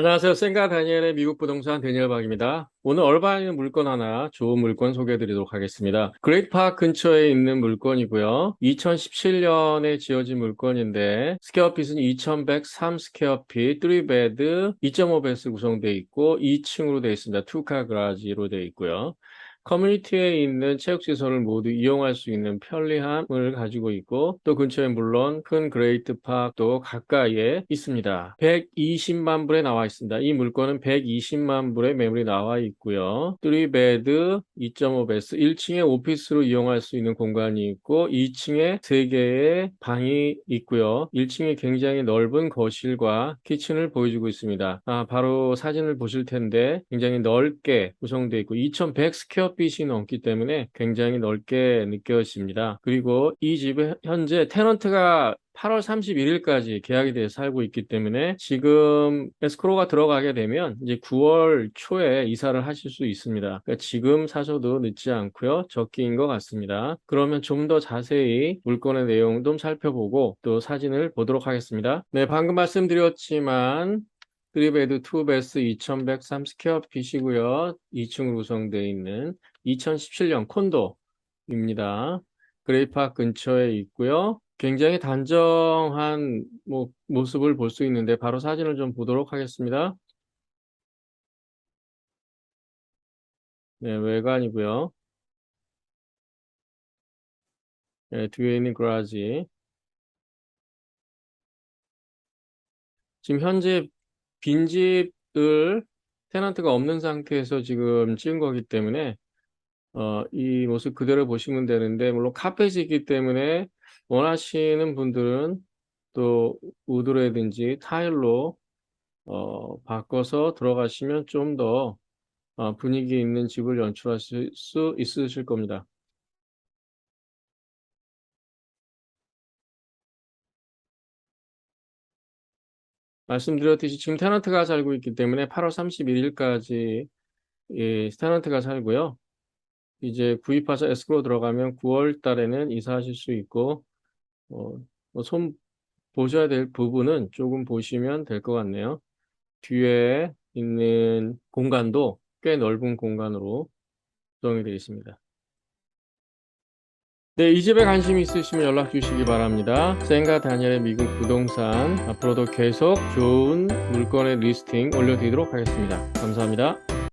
안녕하세요. 생가 다니엘의 미국 부동산 데니엘 박입니다. 오늘 있는 물건 하나, 좋은 물건 소개해 드리도록 하겠습니다. 그레이트 파크 근처에 있는 물건이고요. 2017년에 지어진 물건인데, 스퀘어핏은 2103 스퀘어핏, 3베드, 2.5베스 구성되어 있고, 2층으로 되어 있습니다. 투카 그라지로 되어 있고요. 커뮤니티에 있는 체육시설을 모두 이용할 수 있는 편리함을 가지고 있고 또 근처에 물론 큰 그레이트 파크도 가까이에 있습니다. 120만 불에 나와 있습니다. 이 물건은 120만 불의 매물이 나와 있고요. 3베드, 2.5베스, 1층에 오피스로 이용할 수 있는 공간이 있고 2층에 3개의 방이 있고요. 1층에 굉장히 넓은 거실과 키친을 보여주고 있습니다. 아, 바로 사진을 보실 텐데 굉장히 넓게 구성되어 있고 2100 스퀘어 빛이 넘기 때문에 굉장히 넓게 느껴집니다. 그리고 이 집은 현재 테넌트가 8월 31일까지 계약이 돼서 살고 있기 때문에 지금 에스크로가 들어가게 되면 이제 9월 초에 이사를 하실 수 있습니다. 그러니까 지금 사셔도 늦지 않고요. 적기인 것 같습니다. 그러면 좀 더 자세히 물건의 내용 좀 살펴보고 또 사진을 보도록 하겠습니다. 네, 방금 말씀드렸지만 3베드 2베스 2103 스퀘어핏이고요. 2층으로 구성되어 있는 2017년 콘도입니다. 그레이파크 근처에 있고요. 굉장히 단정한 뭐 모습을 볼 수 있는데 바로 사진을 좀 보도록 하겠습니다. 네, 외관이고요. 네, 뒤에 있는 그라지. 지금 현재 빈집을 테넌트가 없는 상태에서 지금 찍은 거기 때문에 어, 이 모습 그대로 보시면 되는데 물론 카펫이 있기 때문에 원하시는 분들은 또 우드라든지 타일로 어, 바꿔서 들어가시면 좀더 어, 분위기 있는 집을 연출하실 수 있으실 겁니다. 말씀드렸듯이 지금 테넌트가 살고 있기 때문에 8월 31일까지 예, 테넌트가 살고요. 이제 구입하셔 에스크로 들어가면 9월 달에는 이사하실 수 있고 어, 뭐손 보셔야 될 부분은 조금 보시면 될 것 같네요. 뒤에 있는 공간도 꽤 넓은 공간으로 구성이 되어 있습니다. 네, 이 집에 관심 있으시면 연락 주시기 바랍니다. 생가 다니엘의 미국 부동산 앞으로도 계속 좋은 물건의 리스팅 올려드리도록 하겠습니다. 감사합니다.